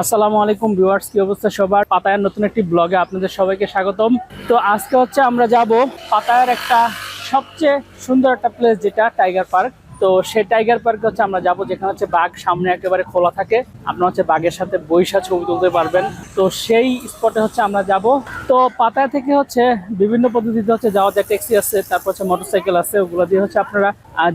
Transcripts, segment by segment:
আসসালামু আলাইকুম ভিউয়ার্স, কি অবস্থা সবার? পাতায়ার নতুন একটি ব্লগে আপনাদের সবাইকে স্বাগতম। তো আজকে হচ্ছে আমরা যাব পাতায়ার একটা সবচেয়ে সুন্দর একটা প্লেস যেটা টাইগার পার্ক তো সেই টাইগার পার্কে হচ্ছে আমরা যাব, যেখানে হচ্ছে বাঘ সামনে একেবারে খোলা থাকে। আপনারা হচ্ছে বাঘের সাথে বৈশা ছবি তুলতে পারবেন। তো সেই স্পটে হচ্ছে আমরা যাব। তো পাতায় থেকে হচ্ছে বিভিন্ন পদ্ধতিতে হচ্ছে যাওয়া যায় ট্যাক্সি আছে, তারপর হচ্ছে মোটরসাইকেল আছে, ওগুলো দিয়ে হচ্ছে আপনারা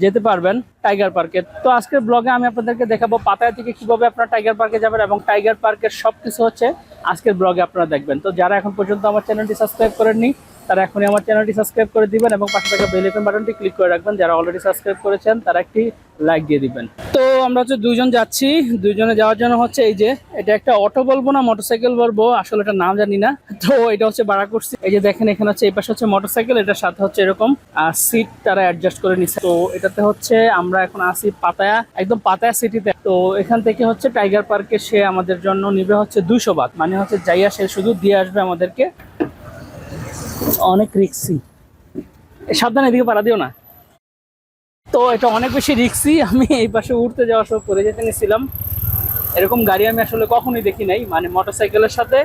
যেতে পারবেন টাইগার পার্কে। তো আজকের ব্লগে আমি আপনাদেরকে দেখাবো পাতায় থেকে কীভাবে আপনারা টাইগার পার্কে যাবেন এবং টাইগার পার্কের সব কিছু হচ্ছে আজকের ব্লগে আপনারা দেখবেন। তো যারা এখন পর্যন্ত আমার চ্যানেলটি সাবস্ক্রাইব করেননি তারা এখনই আমার চ্যানেলটি সাবস্ক্রাইব করে দিবেন এবং পাশে থাকা বেল আইকন বাটনটি ক্লিক করে রাখবেন। যারা অলরেডি সাবস্ক্রাইব করেছেন, তারা একটি লাইক দিয়ে দিবেন। তো আমরা হচ্ছে দুইজন যাচ্ছি। দুইজনে যাওয়ার জন্য হচ্ছে এই যে, এটা একটা অটো বলব না মোটরসাইকেল বলব, আসলে এটা নাম জানি না। তো এটা হচ্ছে ভাড়া করছি। এই যে দেখেন, এখানে হচ্ছে এই পাশে হচ্ছে মোটরসাইকেল এটার সাথে হচ্ছে এরকম আর সিট তারা অ্যাডজাস্ট করে নিচ্ছে তো এটাতে হচ্ছে আমরা এখন আসি পাতায়া, একদম পাতায়া সিটিতে তো এখান থেকে হচ্ছে টাইগার পার্কে সে আমাদের জন্য নিবে হচ্ছে দুইশো বাদ। মানে হচ্ছে যাইয়া সে শুধু দিয়ে আসবে আমাদেরকে। অনেক রিক্সি সাবধানে এদিকে পাড়া দিও না। তো এটা অনেক বেশি রিক্সি আমি এই পাশে উঠতে যাওয়ার সব করে যেতে নিয়েছিলাম এরকম গাড়ি আমি আসলে কখনোই দেখি নাই মানে মোটরসাইকেলের সাথে।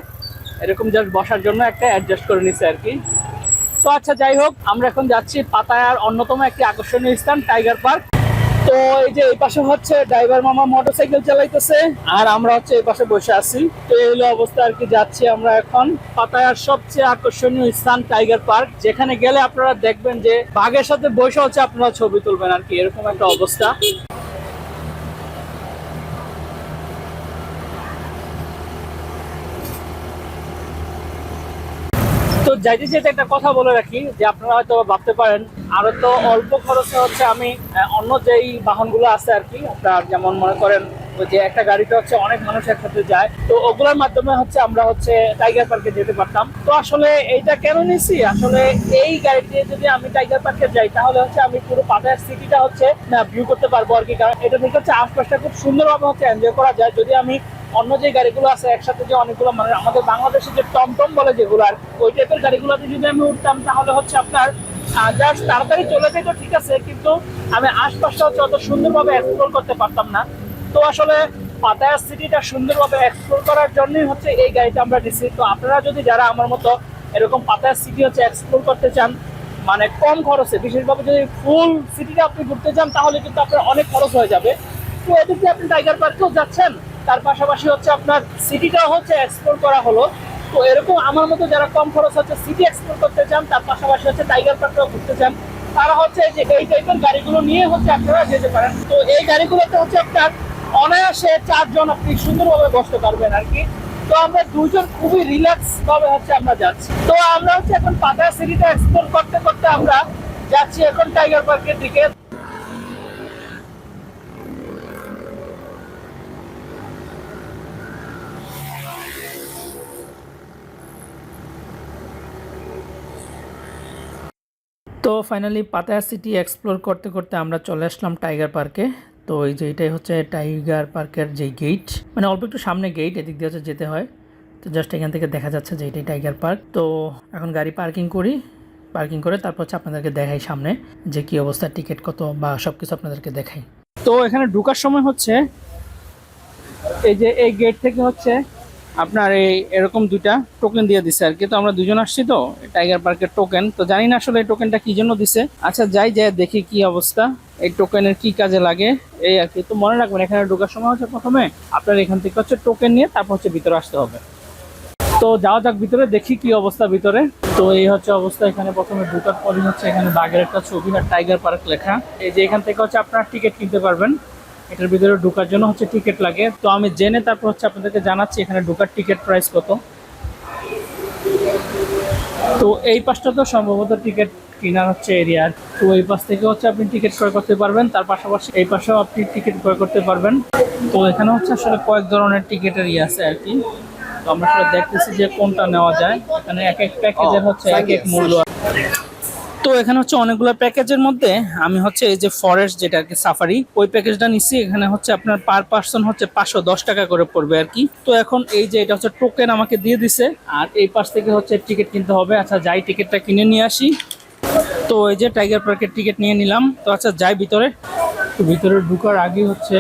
এরকম জাস্ট বসার জন্য একটা অ্যাডজাস্ট করে নিছে আর কি। তো আচ্ছা যাই হোক, আমরা এখন যাচ্ছি পাতায়ার অন্যতম একটি আকর্ষণীয় স্থান টাইগার পার্ক তো এই যে এই পাশে হচ্ছে ড্রাইভার মামা মোটরসাইকেল চালাইতেছে, আর আমরা হচ্ছে এই পাশে বসে আছি। তো এই হলো অবস্থা আর কি, যাচ্ছি আমরা এখন পাতায়ার সবচেয়ে আকর্ষণীয় স্থান টাইগার পার্ক যেখানে গেলে আপনারা দেখবেন যে বাঘের সাথে বসে হচ্ছে আপনারা ছবি তুলবেন আর কি, এরকম একটা অবস্থা। তো যাইতে যেতে একটা কথা বলে রাখি, যে আপনারা হয়তো ভাবতে পারেন, আরও তো অল্প খরচে হচ্ছে আমি অন্য যেই বাহনগুলো আছে আর কি, আপনার যেমন মনে করেন যে একটা গাড়িতে হচ্ছে অনেক মানুষ একসাথে যায়, তো ওগুলোর মাধ্যমে হচ্ছে আমরা হচ্ছে টাইগার পার্কে যেতে পারতাম। তো আসলে এইটা কেন নিছি? আসলে এই গাড়ি দিয়ে যদি আমি টাইগার পার্কে যাই, তাহলে হচ্ছে আমি পুরো পাতায়ার সিটিটা হচ্ছে ভিউ করতে পারব আর কি, কারণ এটা থেকে হচ্ছে আশপাশটা খুব সুন্দরভাবে হচ্ছে এনজয় করা যায়। যদি আমি অন্য যে গাড়িগুলো আছে একসাথে যে অনেকগুলো মানে আমাদের বাংলাদেশে যে টমটম বলে যেগুলো, আর ওই টাইপের গাড়িগুলোতে যদি আমি উঠতাম, তাহলে হচ্ছে আপনার জাস্ট তাড়াতাড়ি চলে যেত, ঠিক আছে, কিন্তু আমি আশপাশটা হচ্ছে অত সুন্দরভাবে এক্সপ্লোর করতে পারতাম না। তো আসলে পাতায়া সিটিটা সুন্দরভাবে এক্সপ্লোর করার জন্যই হচ্ছে এই গাড়িটা আমরা নিচ্ছি তো আপনারা যদি যারা আমার মতো এরকম পাতায়া সিটি হচ্ছে এক্সপ্লোর করতে চান মানে কম খরচে, বিশেষভাবে যদি ফুল সিটিটা আপনি ঘুরতে চান, তাহলে কিন্তু আপনার অনেক খরচ হয়ে যাবে। তো এদিক আপনি টাইগার পার্কেও যাচ্ছেন? তার পাশাপাশি হচ্ছে আপনার সিটিটাও হচ্ছে এক্সপ্লোর করা হলো। তো এরকম আমার মতো যারা কম খরচ হচ্ছে সিটি এক্সপ্লোর করতে চান, তার পাশাপাশি হচ্ছে টাইগার পার্কটাও ঘুরতে চান, তারা হচ্ছে যে এই টাইপের গাড়িগুলো নিয়ে হচ্ছে আপনারা যেতে পারেন। তো এই গাড়িগুলোতে হচ্ছে আপনার অনায়াসে চারজন আপনি সুন্দরভাবে বসতে পারবেন আর কি। তো আমরা দুজন খুবই রিল্যাক্স ভাবে হচ্ছে আমরা যাচ্ছি। তো আমরা হচ্ছে এখন পাতায়া সিটিটা এক্সপ্লোর করতে করতে আমরা যাচ্ছি এখন টাইগার পার্কের দিকে। তো ফাইনালি পাতায়া সিটি এক্সপ্লোর করতে করতে আমরা চলে আসলাম টাইগার পার্কে তো এই যে এটাই হচ্ছে টাইগার পার্কের যে গেট মানে অল্প একটু সামনে গেট এদিক দিয়ে হচ্ছে যেতে হয়। তো জাস্ট এখান থেকে দেখা যাচ্ছে যে এটাই টাইগার পার্ক তো এখন গাড়ি পার্কিং করি পার্কিং করে তারপর হচ্ছে আপনাদেরকে দেখাই সামনে যে কি অবস্থা টিকিট কত বা সব কিছু আপনাদেরকে দেখাই। তো এখানে ঢোকার সময় হচ্ছে এই যে এই গেট থেকে হচ্ছে আপনার এই এরকম দুইটা টোকেন দিয়ে দিছে আর কি। তো আমরা দুজন আসছি তো টাইগার পার্কের টোকেন তো জানি না আসলে এই টোকেনটা কি জন্য দিছে। আচ্ছা যাই যাই, দেখি কি অবস্থা। এই টোকেনের কি কাজে লাগে? এই আর কি। তো মনে রাখবেন, এখানে ঢোকার সময় হচ্ছে প্রথমে আপনার এখান থেকে হচ্ছে টোকেন নিয়ে তারপর হচ্ছে ভিতরে আসতে হবে। তো যাওয়া যাক ভিতরে, দেখি কি অবস্থা ভিতরে। তো এই হচ্ছে অবস্থা, এখানে প্রথমে ঢোকার পরই হচ্ছে এখানে বাঘের একটা ছবি আর টাইগার পার্ক লেখা। এই যে এখান থেকে হচ্ছে আপনার টিকিট কিনতে পারবেন। এটার ভিতরে ঢোকার জন্য হচ্ছে টিকিট লাগে। তো আমি জেনে তারপর হচ্ছে আপনাদেরকে জানাচ্ছি এখানে ঢোকার টিকিট প্রাইস কত। তো এই পাশটা তো সম্ভবত টিকিট কেনার হচ্ছে এরিয়ার তো এই পাশ থেকে হচ্ছে আপনি টিকিট ক্রয় করতে পারবেন। তার পাশাপাশি এই পাশেও আপনি টিকিট ক্রয় করতে পারবেন। তো এখানে হচ্ছে আসলে কয়েক ধরনের টিকিটের ইয়ে আছে আর কি। তো আমরা আসলে দেখতেছি যে কোনটা নেওয়া যায়। এখানে এক এক প্যাকেজের হচ্ছে এক এক মূল্য তো এখানে হচ্ছে অনেকগুলো প্যাকেজের মধ্যে আমি হচ্ছে এই যে ফরেস্ট যেটা আর কি সাফারি ওই প্যাকেজটা নিচ্ছি এখানে হচ্ছে আপনার পার পার্সন হচ্ছে পাঁচশো দশ টাকা করে পড়বে আর কি। তো এখন এই যে এটা হচ্ছে টোকেন আমাকে দিয়ে দিছে, আর এই পাশ থেকে হচ্ছে টিকিট কিনতে হবে। আচ্ছা যাই টিকিটটা কিনে নিয়ে আসি। তো এই যে টাইগার পার্কের টিকিট নিয়ে নিলাম। তো আচ্ছা যাই ভিতরে। তো ভিতরে ঢুকার আগে হচ্ছে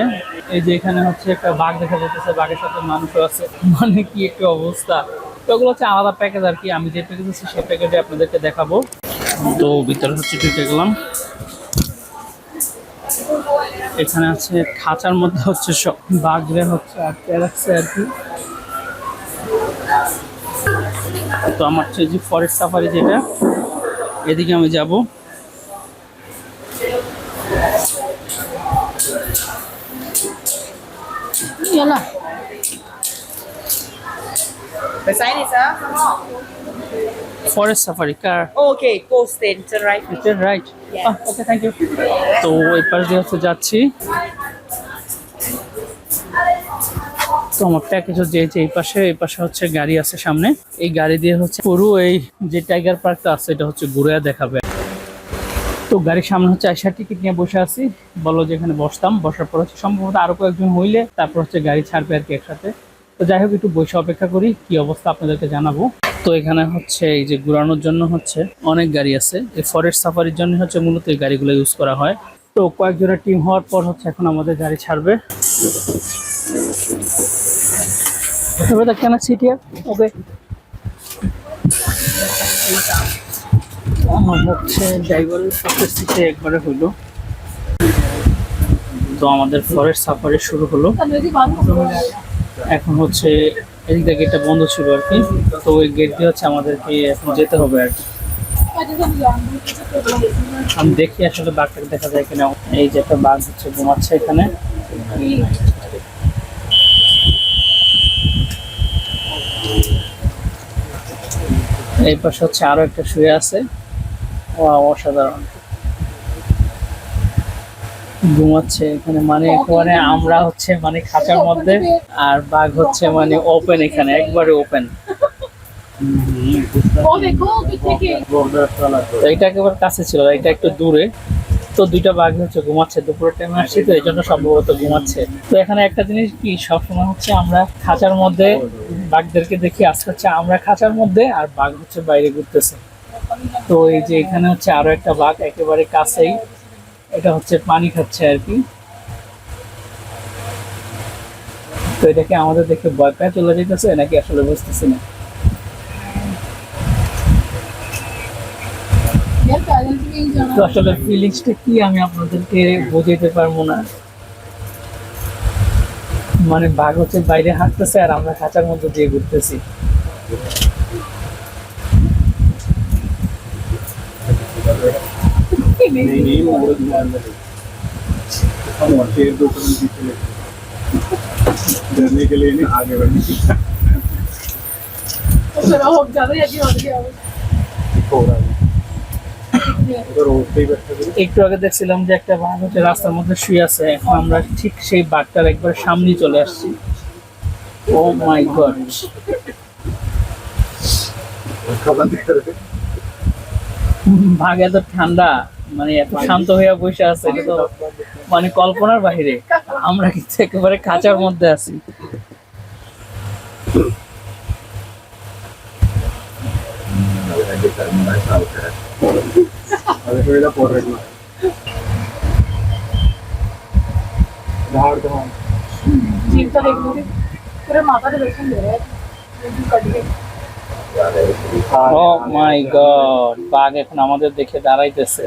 এই যে এখানে হচ্ছে একটা বাঘ দেখা যাচ্ছে বাঘের সাথে মানুষও আছে। মানে কি একটা অবস্থা। তো ওগুলো হচ্ছে আলাদা প্যাকেজ আর কি। আমি যে প্যাকেজ আছে সেই প্যাকেজে আপনাদেরকে দেখাবো। তো ভিতরে হচ্ছে ঢুকে গেলাম। এখানে আছে খাঁচার মধ্যে হচ্ছে সব বাঘরে হচ্ছে আটকে রাখছে আর কি। তো আমার হচ্ছে যে ফরেস্ট সাফারি যেটা এদিকে আমি যাব। Yala. The a forest safari car okay. Go stand turn right. Is that right? Yes. Oh, okay, thank you. তো এই পাশ দিয়ে হচ্ছে যাচ্ছি তো আমার প্যাকেজ হচ্ছে এই যে এই পাশে এই পাশে হচ্ছে গাড়ি আছে সামনে এই গাড়ি দিয়ে হচ্ছে পুরো এই যে টাইগার পার্কটা আছে এটা হচ্ছে ঘুরে দেখাবে তো গাড়ির সামনে হচ্ছে আইসা টিকিট নিয়ে বসে আছি বলো যে এখানে বসতাম বসার পর হচ্ছে সম্ভবত আরও কয়েকজন হইলে তারপর হচ্ছে গাড়ি ছাড়বে আর কি একসাথে তো যাই হোক একটু বসে অপেক্ষা করি কি অবস্থা আপনাদেরকে জানাব তো এখানে হচ্ছে এই যে ঘোরানোর জন্য হচ্ছে অনেক গাড়ি আছে। এই ফরেস্ট সাফারির জন্য হচ্ছে মূলত এই গাড়িগুলো ইউজ করা হয়। তো কয়েকজনের টিম হওয়ার পর হচ্ছে এখন আমাদের গাড়ি ছাড়বে? Okay. হচ্ছে সিটে একবারে হলো। তো আমাদের সাফারি শুরু হলো। এখন হচ্ছে এদিক থেকে গেটটা বন্ধ ছিল আর কি। তো ওই গেট দিয়ে হচ্ছে আমাদেরকে এখন যেতে হবে আর কি। আমি দেখি আসলে বাঘটাকে দেখা যায় কিনা। এই যে একটা বাঘ হচ্ছে ঘুমাচ্ছে এখানে। এই পাশে হচ্ছে আরও একটা শুয়ে আছে। অসাধারণ। ঘুমাচ্ছে, এখানে মানে একেবারে আমরা হচ্ছে মানে খাঁচার মধ্যে, আর বাঘ হচ্ছে মানে ওপেন এখানে, একবারে ওপেন এটা একেবারে কাছে এটা একটু দূরে। তো দুইটা বাঘ হচ্ছে ঘুমাচ্ছে, দুপুরের টাইমে আসছি, তো এই জন্য সম্ভবত ঘুমাচ্ছে। তো এখানে একটা জিনিস কি, সবসময় হচ্ছে আমরা খাঁচার মধ্যে বাঘদেরকে দেখি, আজকে হচ্ছে আমরা খাঁচার মধ্যে, আর বাঘ হচ্ছে বাইরে ঘুরতেছে। তো এই যে এখানে হচ্ছে আরও একটা বাঘ, একেবারে কাছেই। এটা হচ্ছে পানি খাচ্ছে আর কি। তো এটাকে আমাদের দেখে ভয় পায় চলে যেতেছে নাকি আসলে বুঝতেছি না? তো আসলে ফিলিংসটা কি আমি আপনাদেরকে বোঝাইতে পারব না। মানে বাঘ হচ্ছে বাইরে হাঁটতেছে আর আমরা খাঁচার মধ্যে দিয়ে ঘুরতেছি। একটু আগে দেখছিলাম যে একটা বাঘ হচ্ছে, রাস্তার মধ্যে শুয়ে আছে। এখন আমরা ঠিক সেই বাঘটার একবার সামনে চলে আসছি। Oh my god. এত ঠান্ডা। মানে এত শান্ত হইয়া বসে আছে এটা তো মানে কল্পনার বাহিরে। আমরা কিন্তু একেবারে খাঁচার মধ্যে আছি। মাই গড oh বাঘ এখন আমাদের দেখে দাঁড়াইতেছে।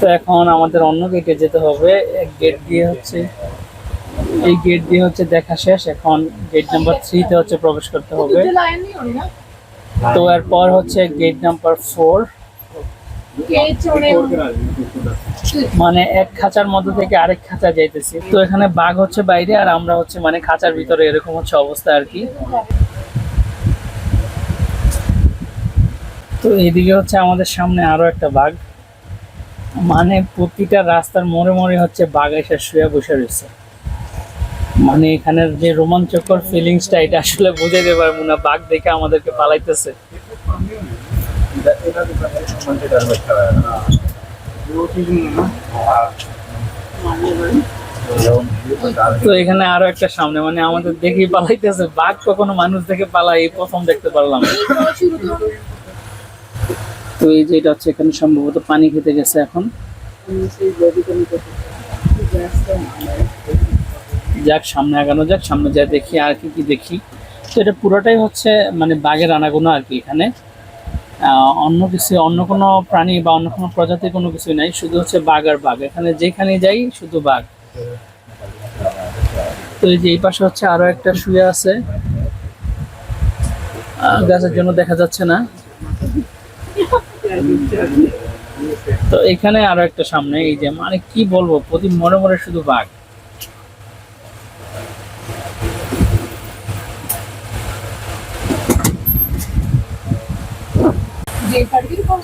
তো এখন আমাদের অন্য গেটে যেতে হবে। গেট দিয়ে হচ্ছে এই গেট দিয়ে হচ্ছে দেখা শেষ। এখন গেট নাম্বার থ্রিতে হচ্ছে প্রবেশ করতে হবে। তো এরপর হচ্ছে গেট নাম্বার ফোর মানে এক খাঁচার মধ্যে থেকে আরেক খাঁচা যাইতেছি। তো এখানে বাঘ হচ্ছে বাইরে আর আমরা হচ্ছে মানে খাঁচার ভিতরে এরকম হচ্ছে অবস্থা আর কি। তো এদিকে হচ্ছে আমাদের সামনে আরও একটা বাঘ। মানে প্রতিটা রাস্তার মোড়ে মোড়ে হচ্ছে বাঘ শুয়ে বসে রয়েছে। মানে এখানের যে রোমাঞ্চকর ফিলিংসটা এটা আসলে বুঝে পারব না। বাঘ দেখে আমাদেরকে পালাইতেছে। তো এখানে আরও একটা সামনে মানে আমাদের দেখি পালাইতেছে। বাঘ কখনো মানুষ দেখে পালাই প্রথম দেখতে পারলাম। তো এই যে এটা হচ্ছে এখানে সম্ভবত পানি খেতে গেছে এখন। যাক, সামনে আগানো যাক, সামনে যা দেখি, আর কি কি দেখি। তো এটা পুরোটাই হচ্ছে মানে বাঘের আনাগোনা আর কি এখানে। অন্য কিছু, অন্য কোনো প্রাণী বা অন্য কোনো প্রজাতির কোনো কিছু নাই, শুধু হচ্ছে বাঘ আর বাঘ। এখানে যেখানে যাই, শুধু বাঘ। তো এই যে এই পাশে হচ্ছে আরও একটা শুয়ে আছে। গাছের জন্য দেখা যাচ্ছে না। তো এখানে আরও একটা সামনে, এই যে মানে কি বলব, প্রতি মনে মনে শুধু বাঘ।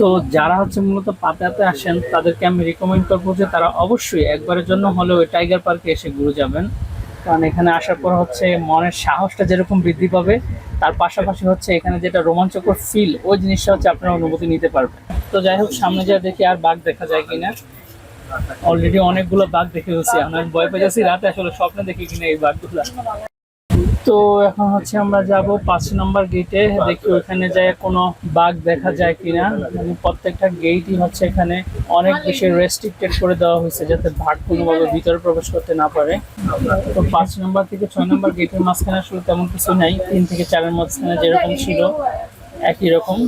তো যারা হচ্ছে মূলত পাতাতে আসেন, তাদেরকে আমি রিকমেন্ড করব যে তারা অবশ্যই একবারের জন্য হলেও টাইগার পার্কে এসে ঘুরে যাবেন। কারণ এখানে আসার পর হচ্ছে মনের সাহসটা যেরকম বৃদ্ধি পাবে, তার পাশাপাশি হচ্ছে এখানে যেটা রোমাঞ্চকর ফিল ওই জিনিসটা হচ্ছে আপনার অনুভূতি নিতে পারবেন। তো যাই হোক, সামনে যা দেখি আর বাঘ দেখা যায় কিনা। অলরেডি অনেকগুলো বাঘ দেখে গেছি আমরা আমি ভয় পেয়ে যাচ্ছি রাতে আসলে স্বপ্নে দেখি কিনা এই বাঘগুলো। তো এখন হচ্ছে আমরা যাব পাঁচ নম্বর গেটে দেখি ওখানে যায় কোনো বাঘ দেখা যায় কিনা। মানে প্রত্যেকটা গেটই হচ্ছে এখানে অনেক বেশি রেস্ট্রিক্টেড করে দেওয়া হয়েছে যাতে বাঘ কোনোভাবে ভিতরে প্রবেশ করতে না পারে। তো পাঁচ নম্বর থেকে ছয় নম্বর গেটের মাঝখানে আসলে তেমন কিছু নাই। তিন থেকে চারের মাঝখানে যেরকম ছিল, একই রকম।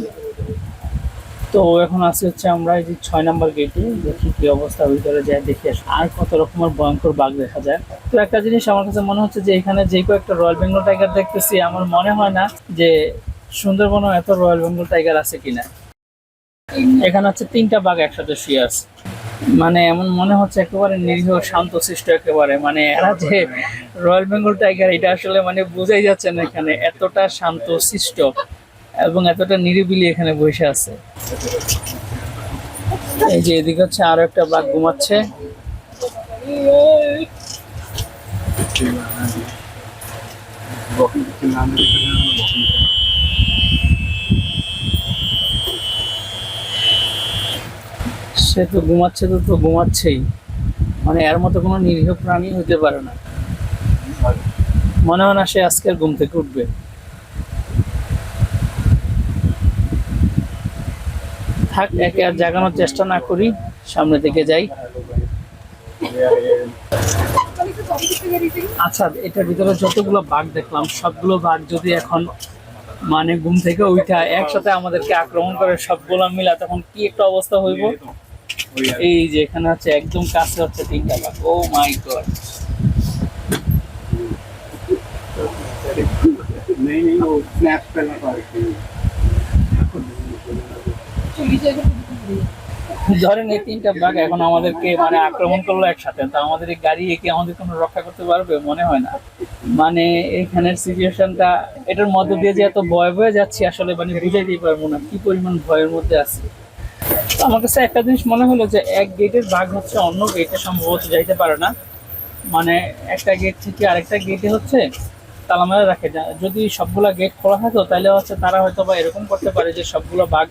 তো এখন আসি হচ্ছে আমরা এই যে ছয় নাম্বার গেটে দেখি কি অবস্থা, ভিতরে যায় দেখি আর কত রকমের ভয়ঙ্কর বাঘ দেখা যায়। তো একটা জিনিস আমার কাছে মনে হচ্ছে যে এখানে যে কয়েকটা রয়্যাল বেঙ্গল টাইগার দেখতেছি, আমার মনে হয় না যে সুন্দরবনও এত রয়্যাল বেঙ্গল টাইগার আছে কিনা। এখানে হচ্ছে তিনটা বাঘ একসাথে শুয়ে আছে। মানে এমন মনে হচ্ছে একেবারে নিরীহ শান্তশিষ্ট একেবারে। মানে এরা যে রয়্যাল বেঙ্গল টাইগার এটা আসলে মানে বোঝাই যাচ্ছে না এখানে। এতটা শান্ত শিষ্ট এবং এতটা নিরিবিলি এখানে বসে আছে। এই যে এদিকে হচ্ছে আরও একটা বাঘ ঘুমাচ্ছে। সে তো ঘুমাচ্ছে তো তো ঘুমাচ্ছেই। মানে এর মতো কোনো নিরীহ প্রাণী হতে পারে না। মনে হয় না সে আজকের ঘুম থেকে উঠবে। থাক একে আর জাগানোর চেষ্টা না করি সামনে দিকে যাই আচ্ছা এটার ভিতরে যতগুলো বাঘ দেখলাম সবগুলো বাঘ যদি এখন মানে ঘুম থেকে উঠা একসাথে আমাদেরকে আক্রমণ করে সবগুলো মিলা তখন কি একটা অবস্থা হইব এই যে এখানে হচ্ছে একদম কাছে হচ্ছে তিনটা বাঘ ও মাই গড नहीं नहीं वो स्नैप्स पहले पा रही ধরেন এই তিনটা বাঘ এখন আমাদেরকে মানে আক্রমণ করল একসাথে, তো আমাদের এই গাড়ি কি আমাদের কোনো রক্ষা করতে পারবে মনে হয় না। মানে এখানের সিচুয়েশনটা, এটার মধ্য দিয়ে যে এত ভয় ভয়ে যাচ্ছি আসলে মানে বুঝাইতেই পারব না, কি পরিমাণ ভয়ের মধ্যে আছি। আমার কাছে একটা জিনিস মনে হলো যে, এক গেটের বাঘ হচ্ছে অন্য গেটে সম্ভবত যাইতে পারে না। মানে একটা গেট থেকে আরেকটা গেটে হচ্ছে তালা রাখে। যা- যদি সবগুলা গেট খোলা থাকতো তাহলে হচ্ছে তারা হয়তো বা এরকম করতে পারে যে সবগুলো বাঘ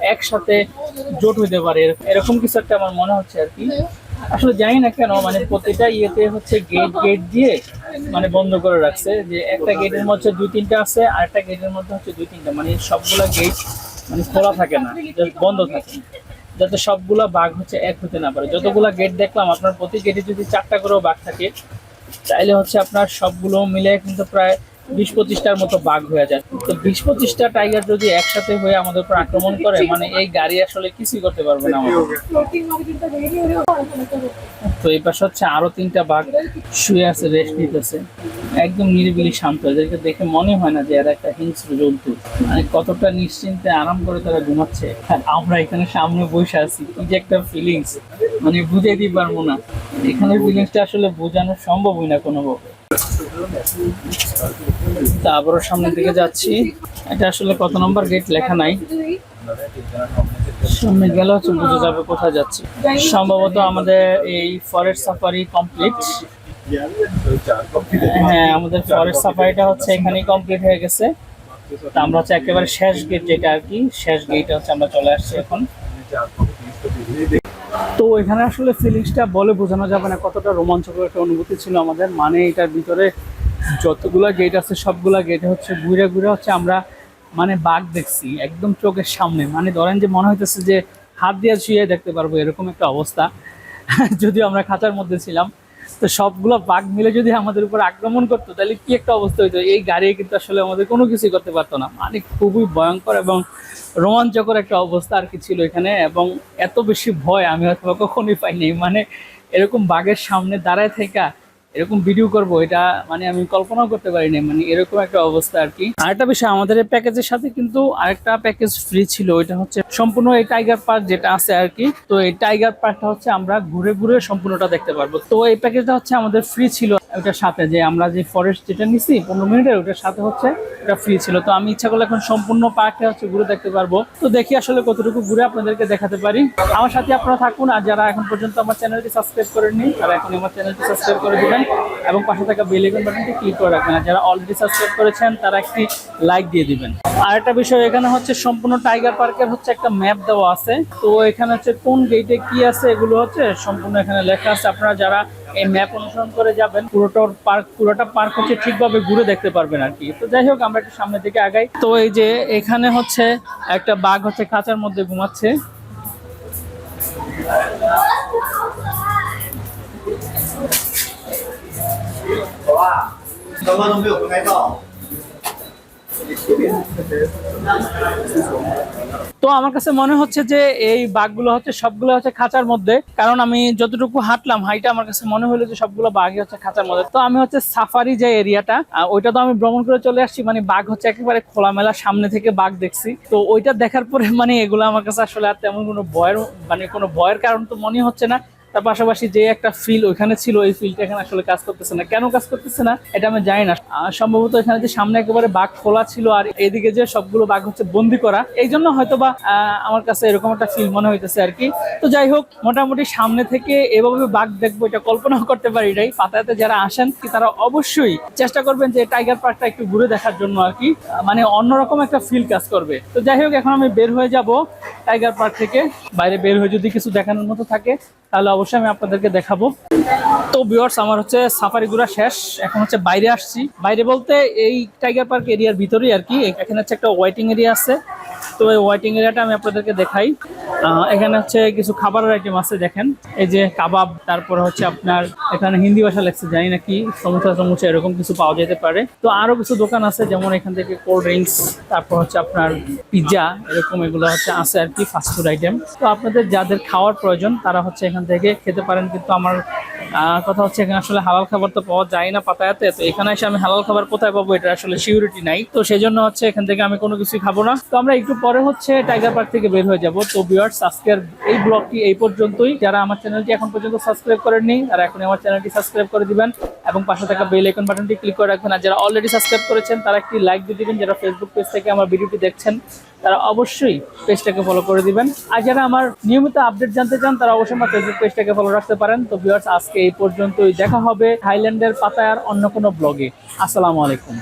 একসাথে জোট হইতে পারে। এরকম কিছু একটা আমার মনে হচ্ছে আর কি। আসলে জানি না কেন মানে প্রতিটা ইয়েতে হচ্ছে গেট গেট দিয়ে মানে বন্ধ করে রাখছে। যে একটা গেটের মধ্যে দুই তিনটা আছে, আর একটা গেটের মধ্যে হচ্ছে দুই তিনটা। মানে সবগুলা গেট মানে খোলা থাকে না বন্ধ থাকে। যাতে সবগুলা বাঘ হচ্ছে এক হতে না পারে। যতগুলা গেট দেখলাম, আপনার প্রতি গেটে যদি চারটা করেও বাঘ থাকে তাইলে হচ্ছে আপনার সবগুলো মিলে কিন্তু প্রায় বিশ পঁচিশটার মতো বাঘ হয়ে যায়। তো বিশ পঁচিশটা টাইগার যদি একসাথে হয়ে আমাদের উপর আক্রমণ করে মানে এই গাড়ি আসলে কিছুই করতে পারবে না তো এই পাশে হচ্ছে আরও তিনটা বাঘ শুয়ে আছে রেস্ট নিতেছে। একদম নিরিবিলি শান্ত, এদেরকে দেখে মনে হয় না যে এরা একটা হিংস্র জন্তু। মানে কতটা নিশ্চিন্তে আরাম করে তারা ঘুমাচ্ছে। আর আমরা এখানে সামনে বসে আছি, কি যে একটা ফিলিংস মানে বুঝে দিতে পারব না। এখানে ফিলিংসটা আসলে বোঝানো সম্ভবই না কোনোভাবে। তা সামনের দিকে যাচ্ছি। এটা আসলে কত নম্বর গেট লেখা নাই। সামনে গেলে হচ্ছে বুঝে যাবে কোথায় যাচ্ছি। সম্ভবত আমাদের এই ফরেস্ট সাফারি কমপ্লিট হ্যাঁ আমাদের ফরেস্ট সাফারিটা হচ্ছে এখানেই কমপ্লিট হয়ে গেছে। তো আমরা হচ্ছে একেবারে শেষ গেট যেটা আর কি, শেষ গেটে হচ্ছে আমরা চলে আসছি এখন। তো এখানে আসলে ফিলিংসটা বলে বোঝানো যাবে না, কতটা রোমাঞ্চকর একটা অনুভূতি ছিল আমাদের। মানে এটার ভিতরে যতগুলা গেট আছে, সবগুলা গেটে হচ্ছে ঘুরে ঘুরে হচ্ছে আমরা মানে বাঘ দেখছি, একদম চোখের সামনে। মানে ধরেন যে মনে হইতেছে যে হাত দিয়ে শুয়ে দেখতে পারব, এরকম একটা অবস্থা। যদিও আমরা খাঁচার মধ্যে ছিলাম। তো সবগুলো বাঘ মিলে যদি আমাদের উপর আক্রমণ করতো, তাহলে কি একটা অবস্থা হইতো? এই গাড়ি কিন্তু আসলে আমাদের কোনো কিছুই করতে পারতো না। মানে খুবই ভয়ঙ্কর এবং রোমাঞ্চকর একটা অবস্থা আর কি ছিল এখানে এবং এত বেশি ভয় আমি হয়তো কখনোই পাইনি। মানে এরকম বাঘের সামনে দাঁড়ায় থাকা এরকম ভিডিও করব, এটা মানে আমি কল্পনাও করতে পারিনি। মানে এরকম একটা অবস্থা আর কি। আরেকটা বিষয়, আমাদের এই প্যাকেজের সাথে কিন্তু আরেকটা প্যাকেজ ফ্রি ছিল, ওইটা হচ্ছে সম্পূর্ণ এই টাইগার পার্ক যেটা আছে আর কি। তো এই টাইগার পার্কটা হচ্ছে আমরা ঘুরে ঘুরে সম্পূর্ণটা দেখতে পারব। তো এই প্যাকেজটা হচ্ছে আমাদের ফ্রি ছিল। ওটার সাথে যে আমরা যে ফরেস্ট যেটা নিছি, পনেরো মিনিটের, ওটার সাথে হচ্ছে এটা ফ্রি ছিল। তো আমি ইচ্ছা করলে এখন সম্পূর্ণ পার্কটা হচ্ছে ঘুরে দেখতে পারব। তো দেখি আসলে কতটুকু ঘুরে আপনাদেরকে দেখাতে পারি। আমার সাথে আপনারা থাকুন, আর যারা এখন পর্যন্ত আমার চ্যানেলটি সাবস্ক্রাইব করেননি, তারা এখন আমার চ্যানেলটি সাবস্ক্রাইব করে দিবেন এবং পাশে থাকা বেল আইকন বাটনটি ক্লিক করে রাখবেন। আর যারা অলরেডি সাবস্ক্রাইব করেছেন, তারা একটি লাইক দিয়ে দিবেন। আর একটা বিষয়, এখানে হচ্ছে সম্পূর্ণ টাইগার পার্কের হচ্ছে একটা ম্যাপ দেওয়া আছে। তো এখানে হচ্ছে কোন গেটে কি আছে, এগুলো হচ্ছে সম্পূর্ণ এখানে লেখা আছে। আপনারা যারা এই ম্যাপ অনুসরণ করে যাবেন, পুরোটা পার্ক পুরোটা পার্ক হচ্ছে ঠিকভাবে ঘুরে দেখতে পারবেন আর কি। তো যাই হোক, আমরা একটু সামনের দিকে আগাই। তো এই যে এখানে হচ্ছে একটা বাঘ হচ্ছে খাঁচার মধ্যে ঘুমাচ্ছে। তো আমার কাছে মনে হচ্ছে যে এই বাঘগুলো হচ্ছে সবগুলো হচ্ছে খাঁচার মধ্যে। কারণ আমি যতটুকু হাঁটলাম, হাইটা আমার কাছে মনে হলো যে সবগুলো বাঘই হচ্ছে খাঁচার মধ্যে। তো আমি হচ্ছে সাফারি যে এরিয়াটা ওইটা তো আমি ভ্রমণ করে চলে আসছি। মানে বাঘ হচ্ছে একেবারে খোলামেলা সামনে থেকে বাঘ দেখছি। তো ওইটা দেখার পরে মানে এগুলো আমার কাছে আসলে আর তেমন কোনো ভয়ের মানে কোনো ভয়ের কারণ তো মনে হচ্ছে না। তার পাশাপাশি যে একটা ফিল ওইখানে ছিল ওই ফিলটা এখানে আসলে কাজ করতেছে না। কেন কাজ করতেছে না, এটা আমি জানি না। সম্ভবত এখানে যে সামনে একেবারে বাঘ খোলা ছিল আর এদিকে যে সবগুলো বাঘ হচ্ছে বন্দি করা, এই জন্য হয়তো বা আমার কাছে এরকম একটা ফিল মনে হইতেছে আর কি। তো যাই হোক, মোটামুটি সামনে থেকে এভাবে বাঘ দেখব, এটা কল্পনাও করতে পারি নাই। পাতায়াতে যারা আসেন, কি তারা অবশ্যই চেষ্টা করবেন যে টাইগার পার্কটা একটু ঘুরে দেখার জন্য আর কি। মানে অন্যরকম একটা ফিল কাজ করবে। তো যাই হোক, এখন আমি বের হয়ে যাব। টাইগার পার্ক থেকে বাইরে বের হয়ে যদি কিছু দেখানোর মতো থাকে, তাহলে অবশ্যই আমি আপনাদেরকে দেখাবো। তো বিয়ার্স আমার হচ্ছে সাফারি শেষ। এখন হচ্ছে বাইরে আসছি। বাইরে বলতে এই টাইগার পার্ক এরিয়ার ভিতরেই আর কি। এখানে হচ্ছে একটা ওয়েটিং এরিয়া আছে। তো এই ওয়েটিং এরিয়াটা আমি আপনাদেরকে দেখাই। এখানে হচ্ছে কিছু খাবারের আইটেম আছে, দেখেন। এই যে কাবাব, তারপরে হচ্ছে আপনার, এখানে হিন্দি ভাষা লেখছে, জানি না কি সমোসা সমোসা এরকম কিছু পাওয়া যেতে পারে। তো আরও কিছু দোকান আছে, যেমন এখান থেকে কোল্ড ড্রিঙ্কস তারপর হচ্ছে আপনার পিৎজা এরকম এগুলো হচ্ছে আছে আর কি ফাস্টফুড আইটেম তো আপনাদের যাদের খাওয়ার প্রয়োজন, তারা হচ্ছে এখান থেকে খেতে পারেন। কিন্তু আমার কথা হচ্ছে এখানে আসলে হালাল খাবার তো পাওয়া যায় না পাতায়াতে। তো এখানে এসে আমি হালাল খাবার কোথায় পাবো এটা আসলে সিউরিটি নাই। তো সেই জন্য হচ্ছে এখান থেকে আমি কোনো কিছুই খাব না। তো আমরা একটু পরে হচ্ছে টাইগার পার্ক থেকে বের হয়ে যাব। তো ভিউয়ার্স আজকের এই ব্লগটি এই পর্যন্তই। যারা আমার চ্যানেলটি এখন পর্যন্ত সাবস্ক্রাইব করেননি, তারা এখন আমার চ্যানেলটি সাবস্ক্রাইব করে দিবেন এবং পাশে থাকা বেল আইকন বাটনটি ক্লিক করে রাখবেন। আর যারা অলরেডি সাবস্ক্রাইব করেছেন, তারা একটি লাইক দিয়ে দিবেন। যারা ফেসবুক পেজ থেকে আমার ভিডিওটি দেখছেন তারা অবশ্যই পেজটাকে ফলো করে দিবেন। আর যারা আমার নিয়মিত আপডেট জানতে চান, তারা অবশ্যই আমার ফেসবুক পেজটাকে ফলো রাখতে পারেন। তো ভিউয়ার্স আজকে এই পর্যন্তই। দেখা হবে থাইল্যান্ডের পাতায়ার অন্য কোনো ব্লগে আসসালামু আলাইকুম।